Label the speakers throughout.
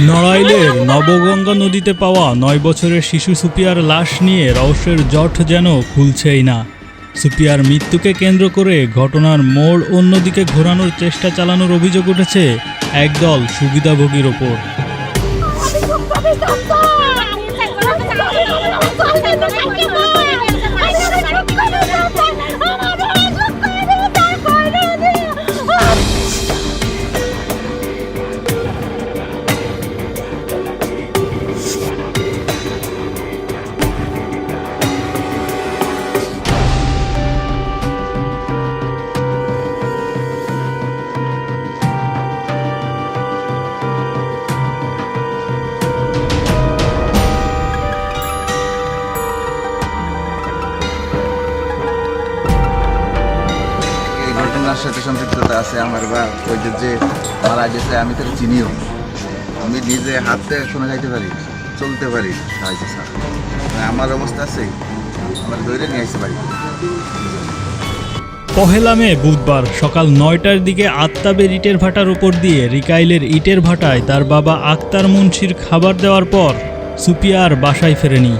Speaker 1: নড়াইলের নবগঙ্গা নদীতে পাওয়া নয় বছরের শিশু সুপিয়ার লাশ নিয়ে রহস্যের জট যেন খুলছেই না। সুপিয়ার মৃত্যুকে কেন্দ্র করে ঘটনার মোড় অন্যদিকে ঘোরানোর চেষ্টা চালানোর অভিযোগ উঠেছে একদল সুবিধাভোগীর ওপর।
Speaker 2: আমার বা ওই যে মারা গেছে, আমি তাকে চিনিও। আমি নিজে হাতে শোনা যাইতে পারি, চলতে পারি। সাহায্য স্যার। আমার অবস্থা আছে, আমার ধরে নিয়ে আসতে পারি।
Speaker 1: পহেলা মে, বুধবার সকাল নয়টার দিকে আত্মাবের ইটের ভাটার উপর দিয়ে রিকাইলের ইটের ভাটায় তার বাবা আক্তার মুন্সির খাবার দেওয়ার পর সুপিয়া আর বাসায় ফেরেনি।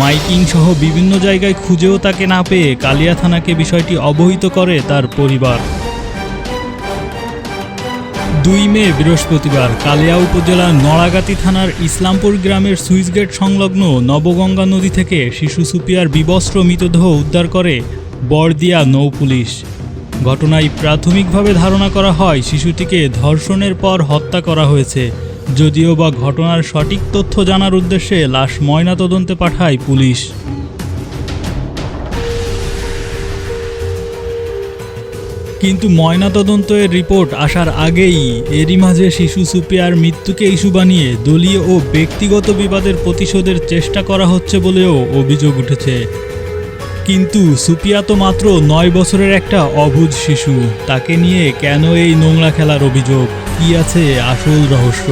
Speaker 1: মাইকিং সহ বিভিন্ন জায়গায় খুঁজেও তাকে না পেয়ে কালিয়া থানাকে বিষয়টি অবহিত করে তার পরিবার। দুই মে, বৃহস্পতিবার কালিয়া উপজেলার নড়াগাতি থানার ইসলামপুর গ্রামের সুইচগেট সংলগ্ন নবগঙ্গা নদী থেকে শিশু সুপিয়ার বিবস্ত্র মৃতদেহ উদ্ধার করে বরদিয়া নৌ পুলিশ। ঘটনায় প্রাথমিকভাবে ধারণা করা হয়, শিশুটিকে ধর্ষণের পর হত্যা করা হয়েছে। যদিও বা ঘটনার সঠিক তথ্য জানার উদ্দেশ্যে লাশ ময়নাতদন্তে পাঠায় পুলিশ। কিন্তু ময়নাতদন্তের রিপোর্ট আসার আগেই এরই মাঝে শিশু সুপিয়ার মৃত্যুকে ইস্যু বানিয়ে দলীয় ও ব্যক্তিগত বিবাদের প্রতিশোধের চেষ্টা করা হচ্ছে বলেও অভিযোগ উঠেছে। কিন্তু সুপিয়া তো মাত্র নয় বছরের একটা অভুজ শিশু। তাকে নিয়ে কেন এই নোংরা খেলার অভিযোগ? কি আছে আসল রহস্য?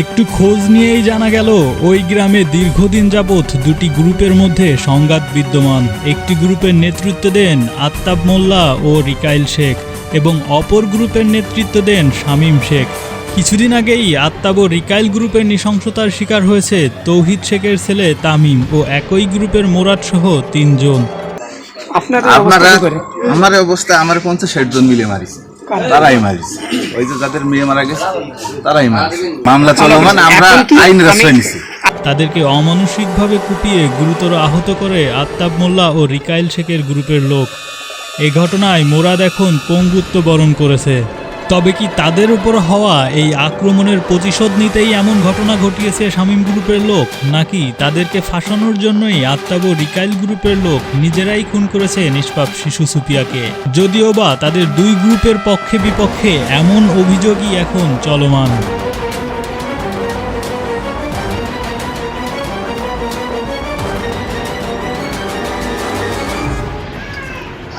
Speaker 1: একটু খোঁজ নিয়েই জানা গেল ওই গ্রামে দীর্ঘদিন যাবৎ দুটি গ্রুপের মধ্যে সংঘাত বিদ্যমান। একটি গ্রুপের নেতৃত্ব দেন আত্তাব মোল্লা ও রিকাইল শেখ এবং অপর গ্রুপের নেতৃত্ব দেন শামীম শেখ। কিছুদিন আগেই আত্তাব ও রিকাইল গ্রুপের নৃশংসতার শিকার হয়েছে তৌহিদ শেখের ছেলে তামিম ও একই গ্রুপের মোরাদ সহ তিনজন।
Speaker 2: আপনারা আমার অবস্থা আমার পঞ্চাশ ষাট জন মিলে মারিছে। তারাই মারিছে। ওই যে যাদের মেয়ে মারা গেছে তারাই মারিছে। মামলা চলমান আমরা আইনের আশ্রয় নিছি।
Speaker 1: তাদেরকে অমানসিকভাবে কুপিয়ে গুরুতর আহত করে আত্তাব মোল্লা ও রিকাইল শেখের গ্রুপের লোক। এই ঘটনায় মোরাদ এখন পঙ্গুত্ব বরণ করেছে। তবে কি তাদের উপর হওয়া এই আক্রমণের প্রতিশোধ নিতেই এমন ঘটনা ঘটিয়েছে শামীম গ্রুপের লোক, নাকি তাদেরকে ফাঁসানোর জন্যই আত্মাব রিকাইল গ্রুপের লোক নিজেরাই খুন করেছে নিষ্পাপ শিশু সুপিয়াকে যদিও বা তাদের দুই গ্রুপের পক্ষে বিপক্ষে এমন অভিযোগই এখন চলমান।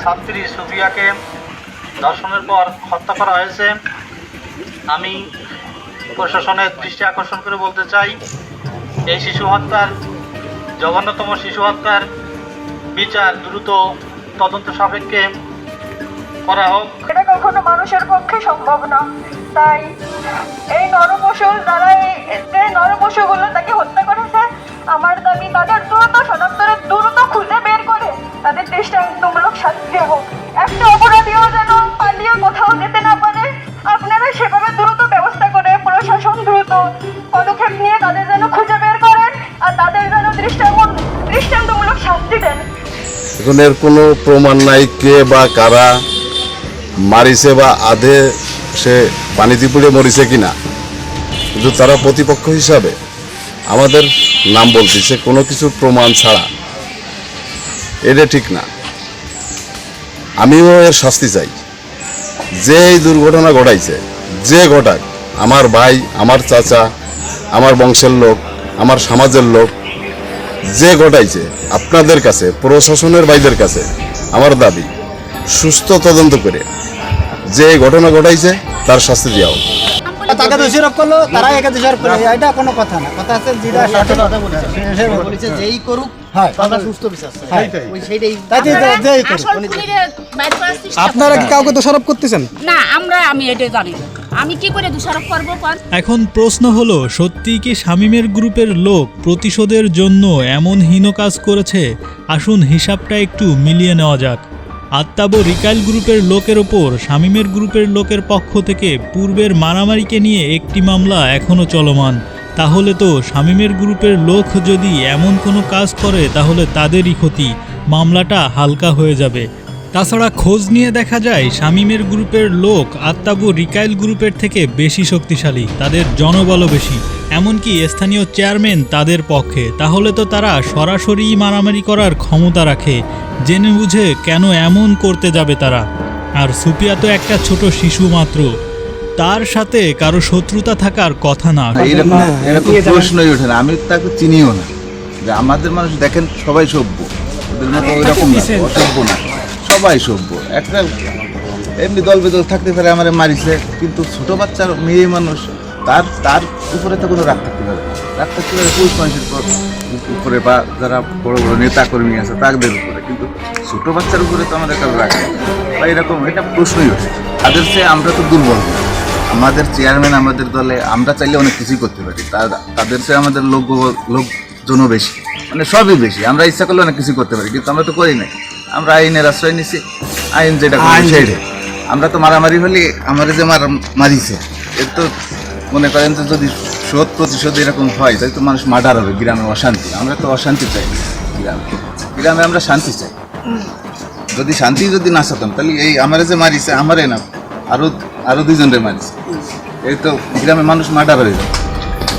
Speaker 3: ছাত্রী সুফিয়াকে ধর্ষণের পর হত্যা করা হয়েছে। আমি প্রশাসনের দৃষ্টি আকর্ষণ করে বলতে চাই, এই শিশু হত্যার, জঘন্যতম শিশু হত্যার বিচার দ্রুত তদন্ত সাপেক্ষে করা হোক।
Speaker 4: এটা কখনো মানুষের পক্ষে সম্ভব না। তাই এই নরপশু যারা এই যে নরপশুগুলো তাকে হত্যা করেছে। আমার দাবি তাদের
Speaker 5: এখন কোনো প্রমাণ নাই কে বা কারা মারিছে বা আধে সে পানিতে পুড়ে মরিছে কিনা। কিন্তু তারা প্রতিপক্ষ হিসাবে আমাদের নাম বলতেছে, কোনো কিছুর প্রমাণ ছাড়া। এটা ঠিক না। আমিও এর শাস্তি চাই। যে এই দুর্ঘটনা ঘটাইছে, যে ঘটাক, আমার ভাই, আমার চাচা, আমার বংশের লোক, আমার সমাজের লোক যে ঘটাইছে আপনাদের কাছে প্রশাসনের ভাইদের কাছে আমার দাবি সুস্থ তদন্ত করে যে ঘটনা ঘটাইছে তার শাস্তি দেওয়া হোক।
Speaker 6: তাকে দোষারোপ করল তারা একে দোষারোপ করল এটা কোনো কথা না। কথা আছে যেটা সঠিক কথা বলেছে। বলেছে যেই করুক
Speaker 7: চেষ্টা
Speaker 8: আপনারা কি কাউকে দোষারোপ করতেছেন?
Speaker 7: না আমরা আমি এটা জানি। আমি কি করে দোষারোপ করব
Speaker 1: এখন প্রশ্ন হলো সত্যিই কি শামীমের গ্রুপের লোক প্রতিশোধের জন্য এমন হীন কাজ করেছে? আসুন হিসাবটা একটু মিলিয়ে নেওয়া যাক। আত্মাব রিকাইল গ্রুপের লোকের ওপর শামীমের গ্রুপের লোকের পক্ষ থেকে পূর্বের মারামারিকে নিয়ে একটি মামলা এখনও চলমান। তাহলে তো শামীমের গ্রুপের লোক যদি এমন কোনো কাজ করে, তাহলে তাদেরই ক্ষতি। মামলাটা হালকা হয়ে যাবে। তাছাড়া খোঁজ নিয়ে দেখা যায়, শামীমের গ্রুপের লোক আত্মাবু রিকাইল গ্রুপের থেকে বেশি শক্তিশালী, তাদের জনবলও বেশি। এমনকি স্থানীয় চেয়ারম্যান তাদের পক্ষে। তাহলে তো তারা সরাসরি মারামারি করার ক্ষমতা রাখে। জেনে বুঝে কেন এমন করতে যাবে তারা। আর সুপিয়া তো একটা ছোট শিশু মাত্র। তার সাথে কারও শত্রুতা থাকার কথা না।
Speaker 2: এরকম এরকম প্রশ্নই ওঠে না। আমি তাকে চিনিও না। যে আমাদের মানুষ দেখেন সবাই সভ্য। ওদের মতো ওই রকম না। না। সবাই সভ্য। একটা এমনি দল বেদল থাকতে পারে আমার মারিছে কিন্তু ছোট বাচ্চার মেয়ে মানুষ তার তার উপরে তো কোনো রাগ থাকতে পারে না। রাগ থাকতে পারে পুরুষ মানুষের উপর- উপরে বা যারা বড় বড় নেতা কর্মী আছে তাদের উপরে। কিন্তু ছোট বাচ্চার উপরে তো আমাদের কারও রাগ নেই। বা এরকম এটা প্রশ্নই ওঠে তাদের চেয়ে আমরা তো দুর্বল। আমাদের চেয়ারম্যান আমাদের দলে আমরা চাইলে অনেক কিছুই করতে পারি। তার- তাদের চেয়ে আমাদের লোক লোকজনও বেশি। মানে সবই বেশি। আমরা ইচ্ছা করলে অনেক কিছু করতে পারি কিন্তু আমরা তো করি নাই। আমরা আইনের আশ্রয় নিছি আইন যেটা আমরা তো মারামারি হলে আমার যে মার মারিছে এর তো মনে করেন যে যদি শোধ প্রতিশোধ এরকম হয় তাহলে তো মানুষ মার্ডার হবে গ্রামে অশান্তি। আমরা তো অশান্তি চাই গ্রামে। গ্রামে আমরা শান্তি চাই। যদি শান্তি যদি না চাতাম তাহলে এই আমারে যে মারিছে আমারে না। আরও আরও দুইজনরে মারিছে। এই তো গ্রামের মানুষ মার্ডার হয়ে যাবে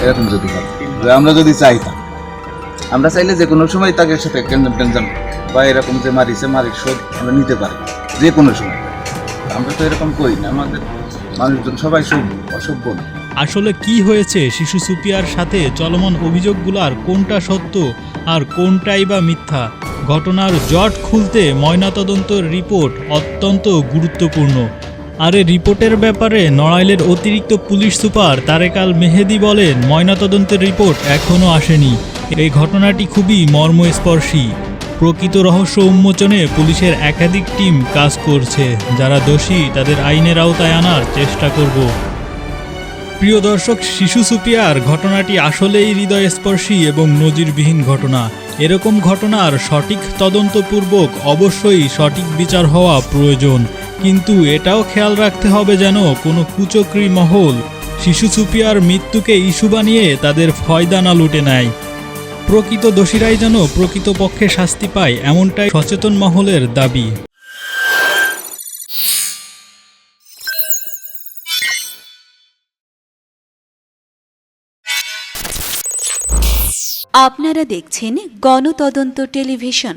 Speaker 2: এরকম যদি আমরা যদি চাইতাম আমরা চাইলে যে কোনো সময় তাকে সাথে টেনশন টেনশন বা এরকম যে মারিছে, মারির শোধ আমরা নিতে পারি। যে কোনো সময়। আমরা তো এরকম করি না। আমাদের মানুষজন সবাই সভ্য, অসভ্য না।
Speaker 1: আসলে কি হয়েছে? শিশু সুপিয়ার সাথে চলমান অভিযোগগুলার কোনটা সত্য আর কোনটাই বা মিথ্যা? ঘটনার জট খুলতে ময়নাতদন্তের রিপোর্ট অত্যন্ত গুরুত্বপূর্ণ। আর রিপোর্টের ব্যাপারে নড়াইলের অতিরিক্ত পুলিশ সুপার তারেকাল মেহেদি বলেন, ময়নাতদন্তের রিপোর্ট এখনও আসেনি। এই ঘটনাটি খুবই মর্মস্পর্শী। প্রকৃত রহস্য উন্মোচনে পুলিশের একাধিক টিম কাজ করছে, যারা দোষী তাদের আইনের আওতায় আনার চেষ্টা করব। প্রিয় দর্শক, শিশু সুপিয়ার, ঘটনাটি আসলেই হৃদয়স্পর্শী এবং নজিরবিহীন ঘটনা। এরকম ঘটনার সঠিক তদন্তপূর্বক অবশ্যই সঠিক বিচার হওয়া প্রয়োজন। কিন্তু এটাও খেয়াল রাখতে হবে যেন কোনো কুচক্রী মহল শিশু সুপিয়ার মৃত্যুকে ইস্যু বানিয়ে তাদের ফয়দা না লুটে নেয়। প্রকৃত দোষীরাই যেন প্রকৃতপক্ষে শাস্তি পায় এমনটাই সচেতন মহলের দাবি।
Speaker 9: আপনারা দেখছেন গণতদন্ত টেলিভিশন।